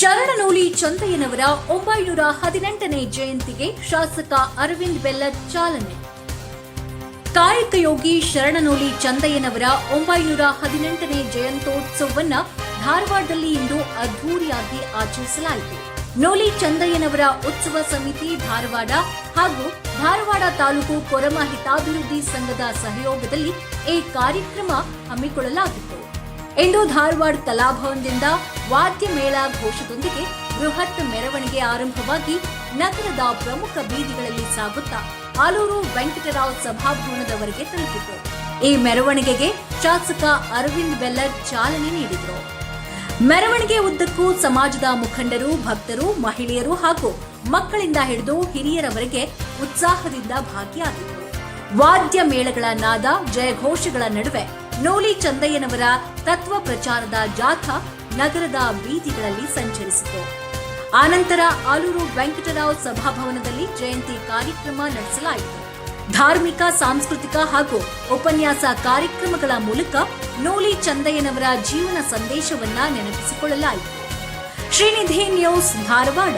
ಶರಣನೂಲಿ ಚಂದಯ್ಯನವರ ಒಂಬೈನೂರ ಹದಿನೆಂಟನೇ ಜಯಂತಿಗೆ ಶಾಸಕ ಅರವಿಂದ್ ಬೆಲ್ಲದ್ ಚಾಲನೆ. ಕಾಯಕಯೋಗಿ ಶರಣನೂಲಿ ಚಂದಯ್ಯನವರ ಒಂಬೈನೂರ ಹದಿನೆಂಟನೇ ಜಯಂತೋತ್ಸವವನ್ನು ಧಾರವಾಡದಲ್ಲಿ ಇಂದು ಅದ್ದೂರಿಯಾಗಿ ಆಚರಿಸಲಾಯಿತು. ನೋಲಿ ಚಂದಯ್ಯನವರ ಉತ್ಸವ ಸಮಿತಿ ಧಾರವಾಡ ಹಾಗೂ ಧಾರವಾಡ ತಾಲೂಕು ಕೊರಮ ಹಿತಾಭಿವೃದ್ಧಿ ಸಂಘದ ಸಹಯೋಗದಲ್ಲಿ ಈ ಕಾರ್ಯಕ್ರಮ ಹಮ್ಮಿಕೊಳ್ಳಲಾಗಿತ್ತು. ಇಂದು ಧಾರವಾಡ ಕಲಾಭವನದಿಂದ ವಾದ್ಯ ಮೇಳ ಘೋಷದೊಂದಿಗೆ ಬೃಹತ್ ಮೆರವಣಿಗೆ ಆರಂಭವಾಗಿ ನಗರದ ಪ್ರಮುಖ ಬೀದಿಗಳಲ್ಲಿ ಸಾಗುತ್ತಾ ಆಲೂರು ವೆಂಕಟರಾವ್ ಸಭಾಭವನದವರೆಗೆ ತಲುಪಿತು. ಈ ಮೆರವಣಿಗೆಗೆ ಶಾಸಕ ಅರವಿಂದ್ ಬೆಲ್ಲರ್ ಚಾಲನೆ ನೀಡಿದರು. ಮೆರವಣಿಗೆ ಉದ್ದಕ್ಕೂ ಸಮಾಜದ ಮುಖಂಡರು, ಭಕ್ತರು, ಮಹಿಳೆಯರು ಹಾಗೂ ಮಕ್ಕಳಿಂದ ಹಿಡಿದು ಹಿರಿಯರವರೆಗೆ ಉತ್ಸಾಹದಿಂದ ಭಾಗಿಯಾಗಿದ್ದರು. ವಾದ್ಯ ಮೇಳಗಳ ನಾದ, ಜಯಘೋಷಗಳ ನಡುವೆ ನೋಲಿ ಚಂದಯ್ಯನವರ ತತ್ವ ಪ್ರಚಾರದ ಜಾಥಾ ನಗರದ ಬೀದಿಗಳಲ್ಲಿ ಸಂಚರಿಸಿತು. ಆನಂತರ ಆಲೂರು ವೆಂಕಟರಾವ್ ಸಭಾಭವನದಲ್ಲಿ ಜಯಂತಿ ಕಾರ್ಯಕ್ರಮ ನಡೆಸಲಾಯಿತು. ಧಾರ್ಮಿಕ, ಸಾಂಸ್ಕೃತಿಕ ಹಾಗೂ ಉಪನ್ಯಾಸ ಕಾರ್ಯಕ್ರಮಗಳ ಮೂಲಕ ನೋಲಿ ಚಂದಯ್ಯನವರ ಜೀವನ ಸಂದೇಶವನ್ನ ನೆನಪಿಸಿಕೊಳ್ಳಲಾಯಿತು. ಶ್ರೀನಿಧಿ ನ್ಯೂಸ್ ಧಾರವಾಡ.